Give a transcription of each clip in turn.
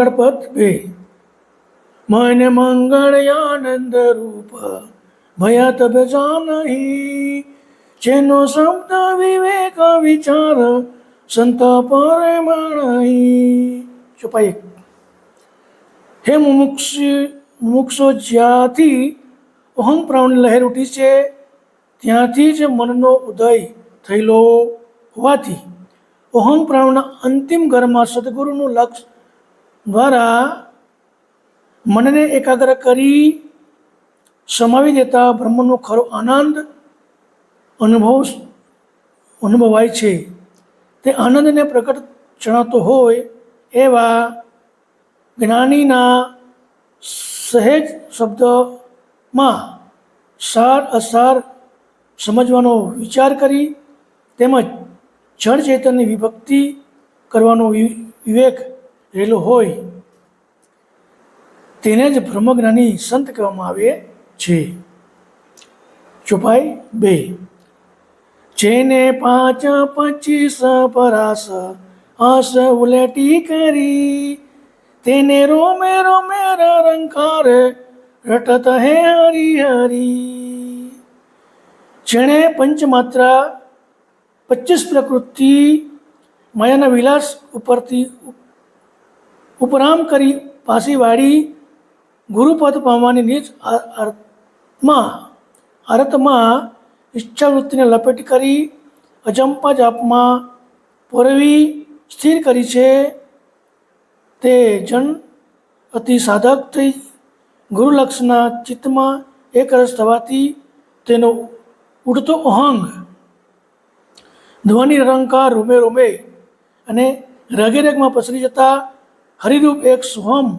મંગળપદ બે. મને મંગળ આનંદ રૂપ, મયા તબ જાનહી. જેનો શબ્દ વિવેક, વિચાર, સંત પરમણહી. એક હે મુમુક્ષ મુમુક્ષો જ્યાંથી અહમ પ્રાણ લહેર ઉઠી છે. ત્યાંથી જ મનનો ઉદય થયેલો હોવાથી અહમ પ્રાણના અંતિમ ઘરમાં સદગુરુનું લક્ષ દ્વારા મનને એકાગ્ર કરી સમાવી દેતા બ્રહ્મનો ખરો આનંદ અનુભવ અનુભવાય છે. તે આનંદને પ્રકટ જણાતો હોય એવા જ્ઞાનીના સહેજ શબ્દમાં સાર અસાર સમજવાનો વિચાર કરી તેમજ જળ ચેતનની વિભક્તિ કરવાનો વિવેક રહેલો હોય, તેને જ બ્રહ્મજ્ઞાની સંત કહેવામાં આવે છે. ચોપાઈ બે. જેને પાંચ પચીસ પરાસ હસ ઉલેટી કરી, તેને રોમે રોમે રંકાર રટત હે હરી હરી. જેણે પંચમાત્રા પચીસ પ્રકૃતિ માયાના વિલાસ ઉપરથી ઉપરામ કરી પાછી વાળી ગુરુપદ પામવાની નીચ અર્થમાં અર્થમાં ઈચ્છાવૃત્તિને લપેટ કરી અજંપા જાપમાં પોરવી સ્થિર કરી છે. તે જન અતિ સાધક થઈ ગુરુલક્ષના ચિત્તમાં એક રસ થવાથી તેનો ઉડતો અહંગ ધ્વનિ રંકાર રૂમે રૂમે અને રગે રગમાં પસરી જતા હરિરૂપ એક સ્વમ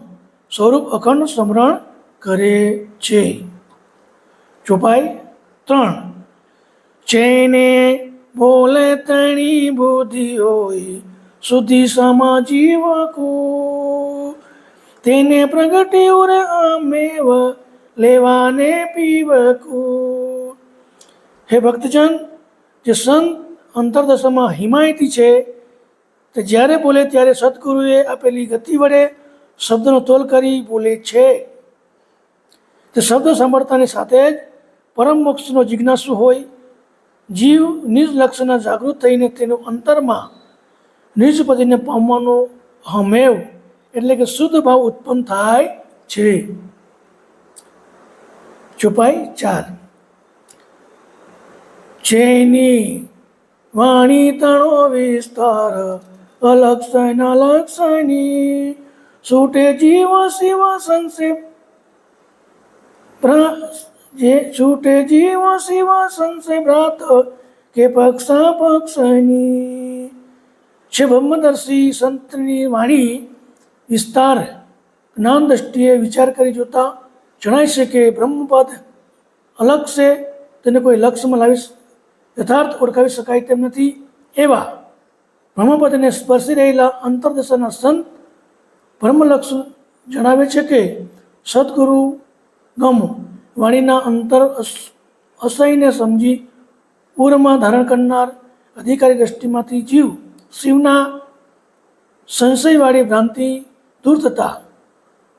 સ્વરૂપ અખંડ સ્મરણ કરે છે. ચોપાઈ ત્રણ. જેને બોલે તણી બુદ્ધિ હોય સુધી સમા જીવકો તેને પ્રગટ્યું રે આમેવ, લેવાને પીવકો હે ભક્તજન, જે સંત અંતરદશામાં હિમાયતી છે તે જ્યારે બોલે ત્યારે સદગુરુએ આપેલી ગતિ વડે શબ્દનો તોલ કરી બોલે છે. તે શબ્દ સાંભળતાની સાથે જ પરમ મોક્ષનો જિજ્ઞાસુ હોય, જીવ નિજ લક્ષ્યના જાગૃત થઈને તેનું અંતરમાં નિજ પતિને પામવાનો હમેવ એટલે કે શુદ્ધ ભાવ ઉત્પન્ન થાય છે. ચોપાઈ ચાર. જેની વાણી તણો વિસ્તાર અલક્ષણ અલક્ષણી છૂટે જીવ, શિવ સંક્ષેપ જે છૂટે જીવ, શિવ સંક્ષેપ રાત કે પક્ષા, પક્ષની. છે બ્રહ્મદર્શી સંતની વાણી વિસ્તાર જ્ઞાન દ્રષ્ટિએ વિચાર કરી જોતા જણાય છે કે બ્રહ્મપદ અલગ છે, તેને કોઈ લક્ષ્યમાં લાવી યથાર્થ ઓળખાવી શકાય તેમ નથી. એવા બ્રહ્મપદને સ્પર્શી રહેલા અંતરદશાના સંત બ્રહ્મલક્ષ જણાવે છે કે સદગુરુ ગમ વાણીના અંતર અસ- અસહ્યને સમજી પૂરમાં ધારણ કરનાર અધિકારી દ્રષ્ટિમાંથી જીવ શિવના સંશયવાળી ભ્રાંતિ દૂર થતા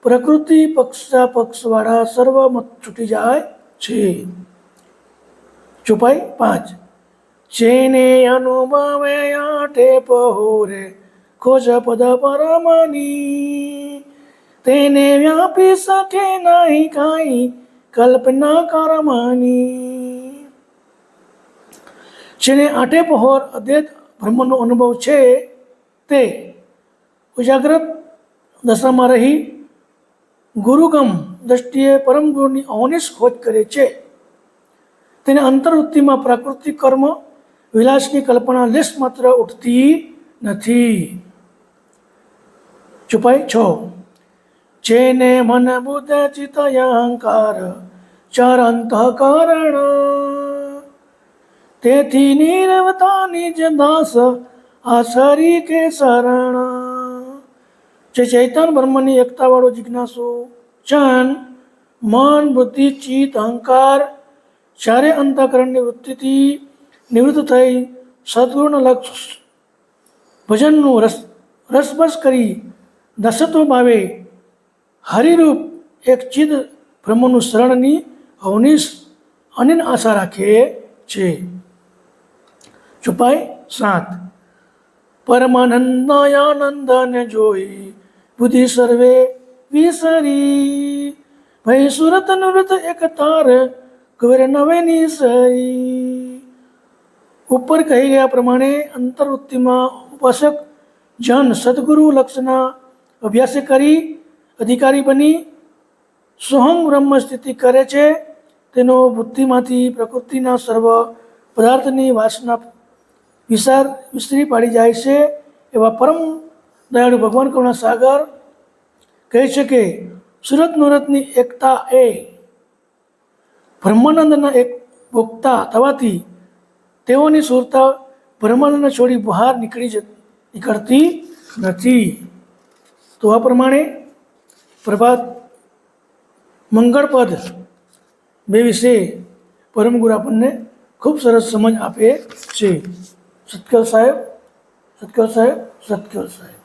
પ્રકૃતિ પક્ષા પક્ષવાળા સર્વ મત છૂટી જાય છે. ચોપાઈ પાંચ. જેને અનુભવે આઠે પહોરે ખોજ પદ પરમની. તેને વ્યાપી શકે નહીં કાંઈ કલ્પના કરવાની. જેને આઠે પહોર અદ્વૈત બ્રહ્મનો અનુભવ છે તે ઉજાગ્રત દશામાં રહી ગુરુગમ દ્રષ્ટિએ પરમ ગુરુની અવનિશ ખોજ કરે છે. તેને અંતર્વૃત્તિમાં પ્રાકૃતિક કર્મ વિલાસની કલ્પના લિસ્ટ માત્ર ઉઠતી નથી. છુપાઈ છો. જેને મન બુદ્ધ ચિત અહંકાર ચાર અંતઃકરણ તેથી નિરવતા નિજ દાસ, આસરી કે શરણ. જે ચૈતન બ્રહ્મની એકતાવાળો જિજ્ઞાસુ ચન મન બુદ્ધિ, ચિત્ત, અહંકાર ચારે અંતઃકરણની વૃત્તિથી નિવૃત્ત થઈ સદગુણ લક્ષ ભજનનું રસ, રસબસ કરી દશતો ભાવે હરિરૂપ એક ચિદ બ્રહ્મનું શરણની અવનિશ અનિન આશા રાખે છે. છુપાય સાત. પરમાનંદાયાનંદને જોઈ બુદ્ધિ સર્વે વિસરી. ભય સુરત નૃત એક તાર કુવેર નવે સરી. ઉપર કહી ગયા પ્રમાણે અંતર્વૃત્તિમાં ઉપાસક જન સદગુરુ લક્ષના અભ્યાસ કરી, અધિકારી બની સોહમ બ્રહ્મ સ્થિતિ કરે છે. તેનો બુદ્ધિમાંથી પ્રકૃતિના સર્વ પદાર્થની વાસના વિસાર વિસરી પાડી જાય છે એવા પરમ દયાળુ ભગવાન કરુણા સાગર કહે છે કે, સુરત નુરતની એકતા એ બ્રહ્માનંદના એક ભોગતા થવાથી તેઓની સુરતા બ્રહ્માંડને છોડી બહાર નીકળી જ નીકળતી નથી. તો આ પ્રમાણે પ્રભાત મંગળપદ બે વિશે પરમગુરુ આપણને ખૂબ સરસ સમજ આપે છે. સત્કર સાહેબ, સત્કલ સાહેબ સત્કર સાહેબ.